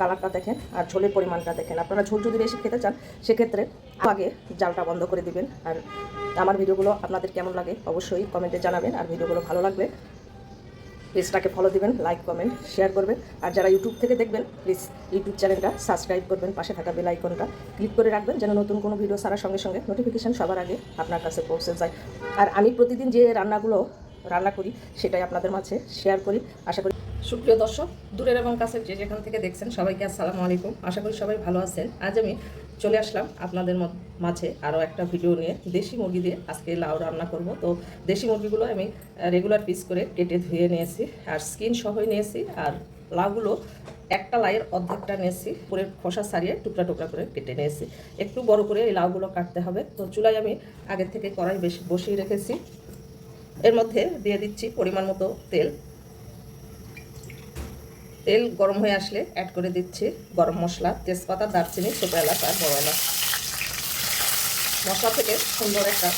কালারটা দেখেন আর ঝোলের পরিমাণটা দেখেন। আপনারা ঝোল যদি বেশি খেতে চান, সেক্ষেত্রে আগে জালটা বন্ধ করে দিবেন। আর আমার ভিডিওগুলো আপনাদের কেমন লাগে অবশ্যই কমেন্টে জানাবেন। আর ভিডিওগুলো ভালো লাগবে পেজটাকে ফলো দিবেন লাইক কমেন্ট শেয়ার করবেন। আর যারা ইউটিউব থেকে দেখবেন প্লিজ ইউটিউব চ্যানেলটা সাবস্ক্রাইব করবেন, পাশে থাকা বেল আইকনটা ক্লিক করে রাখবেন, যেন নতুন কোনো ভিডিও ছাড়ার সঙ্গে সঙ্গে নোটিফিকেশান সবার আগে আপনার কাছে পৌঁছে যায়। আর আমি প্রতিদিন যে রান্নাগুলো রান্না করি, সেটাই আপনাদের মাঝে শেয়ার করি। আশা করি সুপ্রিয় দর্শক, দূরের এবং কাছের যে যেখান থেকে দেখছেন সবাইকে আসসালামু আলাইকুম। আশা করি সবাই ভালো আছেন। আজ আমি চলে আসলাম আপনাদের মাঝে আরও একটা ভিডিও নিয়ে, দেশি মুরগি দিয়ে আজকে লাউ রান্না করব। তো দেশি মুরগিগুলো আমি রেগুলার পিস করে কেটে ধুয়ে নিয়েছি, আর স্কিন সহই নিয়েছি, আর লাউগুলো একটা লাইয়ের অর্ধেকটা নিয়েছি, পুরে খোসা সারিয়ে টুকরা টুকরা করে কেটে নিয়েছি। একটু বড় করে এই লাউগুলো কাটতে হবে। তো চুলায় আমি আগের থেকে কড়াই বেশি বসিয়ে রেখেছি। এর মধ্যে দিয়ে দিচ্ছি পরিমাণ মতো তেল। তেল গরম হয়ে আসলে অ্যাড করে দিচ্ছি গরম মশলা, তেজপাতা, দারচিনি ছোটো এলাচ আর বড় এলাচ। মশলা থেকে সুন্দর একটা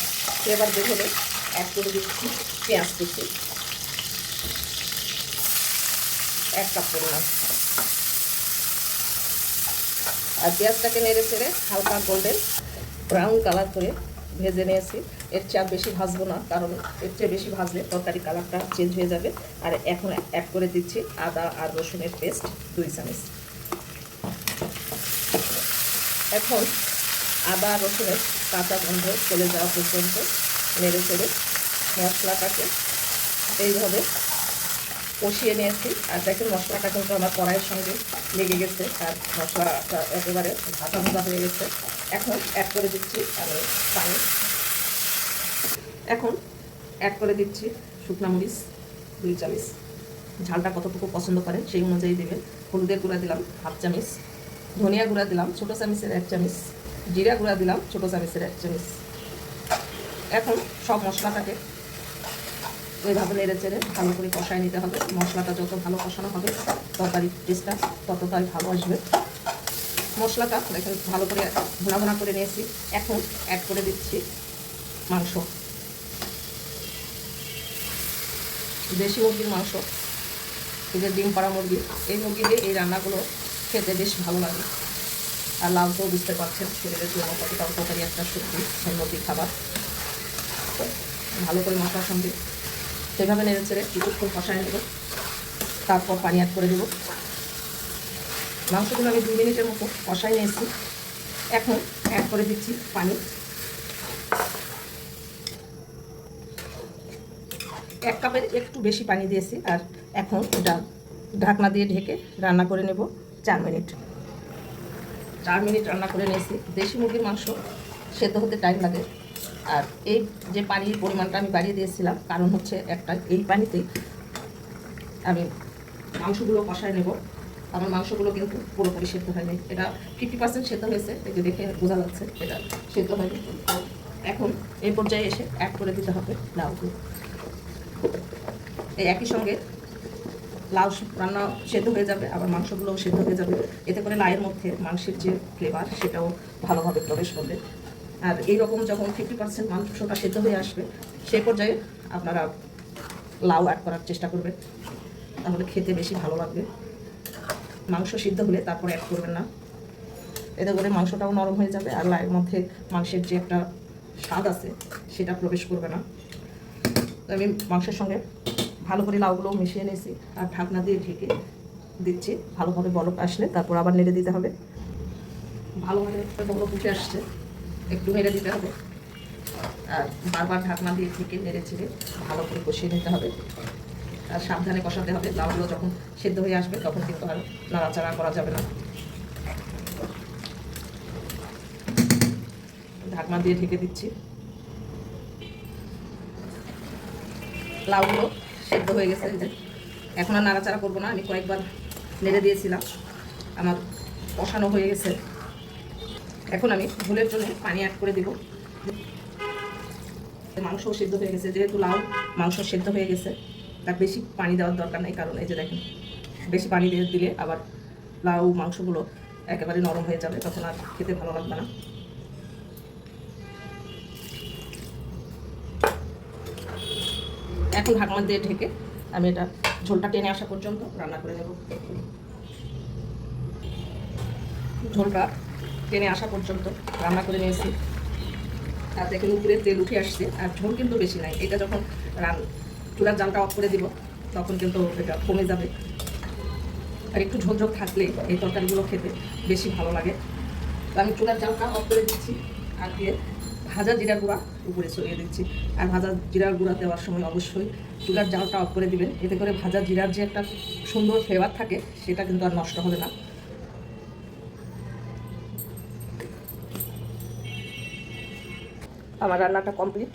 ফ্লেভার বের হলে অ্যাড করে দিচ্ছি পেঁয়াজ কুচি। এক কাপ পরিমাণ। আর পেঁয়াজটাকে নেড়ে ছেড়ে হালকা গোল্ডেন ব্রাউন কালার করে ভেজে নিয়েছি। এর চেয়ে আর বেশি ভাজবো না, কারণ এর চেয়ে বেশি ভাজলে তরকারি কালারটা চেঞ্জ হয়ে যাবে। আর এখন অ্যাড করে দিচ্ছি আদা আর রসুনের পেস্ট দুই চামচ। এখন আদা রসুনের কাঁচা গন্ধ চলে যাওয়া পর্যন্ত নেড়ে চেড়ে মশলাটাকে এইভাবে কষিয়ে নিয়েছি। আর দেখেন মশলাটা কিন্তু আমার কড়াইয়ের সঙ্গে লেগে গেছে, আর মশলাটা একেবারে ভাজা ভাজা হয়ে গেছে। এখন অ্যাড করে দিচ্ছি আমি পানি। এখন অ্যাড করে দিচ্ছি শুকনা মরিচ, দুই চামচ। ঝালটা কতটুকু পছন্দ করেন সেই অনুযায়ী দেবেন। হলুদের গুঁড়া দিলাম হাফ চামচ। ধনিয়া গুঁড়া দিলাম ছোটো চামচের এক চামচ। জিরা গুঁড়া দিলাম ছোটো চামচের এক চামচ। এখন সব মশলাটাকে ওইভাবে নেড়ে চেড়ে ভালো করে কষায় নিতে হবে। মশলাটা যত ভালো কষানো হবে তরকারির টেস্টটা ততটাই ভালো আসবে। মশলাটা দেখেন, ভালো করে ভোনা ভোনা করে নিয়েছি। এখন অ্যাড করে দিচ্ছি মাংস। দেশি মুরগির মাংস, এই যে ডিম পাড়া মুরগি, এই মুরগি দিয়ে এই রান্নাগুলো খেতে বেশ ভালো লাগে। আর লাউ তো বুঝতে পারছেন, শরীরের জন্য কতটা উপকারী একটা সবজি উন্নতি খাবার। ভালো করে মশলার সঙ্গে সেভাবে নেড়ে চেড়ে কিছুক্ষণ কষায় নেব। তারপর পানি অ্যাড করে দেবো। মাংসগুলো আমি দুই মিনিটের মতো কষাই নিয়েছি। এখন অ্যাড করে দিচ্ছি পানি। এক কাপের একটু বেশি পানি দিয়েছি আর এখন এটা ঢাকনা দিয়ে ঢেকে রান্না করে নেব চার মিনিট। চার মিনিট রান্না করে নিয়েছি। দেশি মুরগির মাংস সেদ্ধ হতে টাইম লাগে। আর এই যে পানির পরিমাণটা আমি বাড়িয়ে দিয়েছিলাম, কারণ হচ্ছে একটা এই পানিতে আমি মাংসগুলো কষায় নেব। আমার মাংসগুলো কিন্তু পুরোপুরি সেদ্ধ হয়নি। এটা ফিফটি পার্সেন্ট সেদ্ধ হয়েছে এই যে দেখে বোঝা যাচ্ছে এটা সেদ্ধ হয়নি। এখন এই পর্যায়ে এসে অ্যাড করে দিতে হবে লাউগুলো এই একই সঙ্গে লাউ রান্না সেদ্ধ হয়ে যাবে, আবার মাংসগুলোও সেদ্ধ হয়ে যাবে। এতে করে লাউয়ের মধ্যে মাংসের যে ফ্লেভার সেটাও ভালোভাবে প্রবেশ করবে। আর এইরকম যখন ফিফটি পার্সেন্ট মাংসটা সেদ্ধ হয়ে আসবে সেই পর্যায়ে আপনারা লাউ অ্যাড করার চেষ্টা করবেন। তাহলে খেতে বেশি ভালো লাগবে। মাংস সিদ্ধ হলে তারপরে অ্যাড করবেন না। এতে করে মাংসটাও নরম হয়ে যাবে আর লাউয়ের মধ্যে মাংসের যে একটা স্বাদ আছে, সেটা প্রবেশ করবে না। আমি মাংসের সঙ্গে ভালো করে লাউগুলো মিশিয়ে নিয়েছি আর ঢাকনা দিয়ে ঢেকে দিচ্ছি। ভালোভাবে বলক আসলে, তারপর আবার নেড়ে দিতে হবে। ভালোভাবে একটা বলক উঠে আসছে, একটু নেড়ে দিতে হবে। আর বারবার ঢাকনা দিয়ে ঢেকে নেড়ে ছেড়ে ভালো করে কষিয়ে নিতে হবে। সাবধানে কষাতে হবে। লাউগুলো যখন সেদ্ধ হয়ে আসবে, তখন কিন্তু আর নাড়াচাড়া করা যাবে না। ঢাকনা দিয়ে ঢেকে দিচ্ছি। লাউগুলো সেদ্ধ হয়ে গেছে। যে, এখন আর নাড়াচাড়া করব না। আমি কয়েকবার নেড়ে দিয়েছিলাম। আমার কষানো হয়ে গেছে। এখন আমি ভুলের জন্য পানি অ্যাড করে দিব। মাংস সেদ্ধ হয়ে গেছে। যেহেতু লাউ মাংস সেদ্ধ হয়ে গেছে তার বেশি পানি দেওয়ার দরকার নেই, কারণ এই যে দেখেন, বেশি পানি দিয়ে দিলে আবার লাউ, মাংসগুলো একেবারে নরম হয়ে যাবে, তখন আর খেতে ভালো লাগবে না। এখন ঢাকনা দিয়ে ঢেকে আমি এটা ঝোলটা টেনে আসা পর্যন্ত রান্না করে নেব। ঝোলটা টেনে আসা পর্যন্ত রান্না করে নিয়েছি। আর দেখেন উপরে তেল উঠে আসছে, আর ঝোল কিন্তু বেশি নাই। এটা যখন রান চুলার জালটা অফ করে দিব, তখন কিন্তু এটা কমে যাবে। আর একটু ঝোল ঝোল থাকলে এই তরকারিগুলো খেতে বেশি ভালো লাগে। তো আমি চুলার জালটা অফ করে দিচ্ছি আর দিয়ে ভাজা জিরা গুঁড়া উপরে ছড়িয়ে দিচ্ছি। আর ভাজা জিরার গুঁড়া দেওয়ার সময় অবশ্যই চুলার জালটা অফ করে দিবেন। এতে করে ভাজা জিরার যে একটা সুন্দর ফ্লেভার থাকে, সেটা কিন্তু আর নষ্ট হবে না। আমার রান্নাটা কমপ্লিট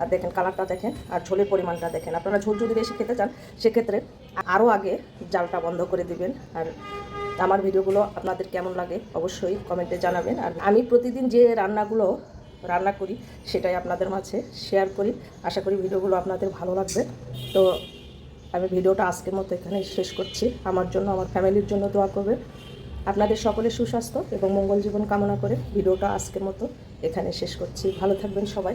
আর দেখেন কালারটা দেখেন, আর ঝোলের পরিমাণটা দেখেন। আপনারা ঝোল যদি বেশি খেতে চান, সেক্ষেত্রে আরও আগে জালটা বন্ধ করে দিবেন। আর আমার ভিডিওগুলো আপনাদের কেমন লাগে অবশ্যই কমেন্টে জানাবেন। আর আমি প্রতিদিন যে রান্নাগুলো রান্না করি, সেটাই আপনাদের মাঝে শেয়ার করি। আশা করি ভিডিওগুলো আপনাদের ভালো লাগবে। তো আমি ভিডিওটা আজকের মতো এখানে শেষ করছি। আমার জন্য, আমার ফ্যামিলির জন্য দোয়া করবে আপনাদের সকলের সুস্বাস্থ্য এবং মঙ্গল জীবন কামনা করে ভিডিওটা আজকের মতো এখানে শেষ করছি। ভালো থাকবেন সবাই।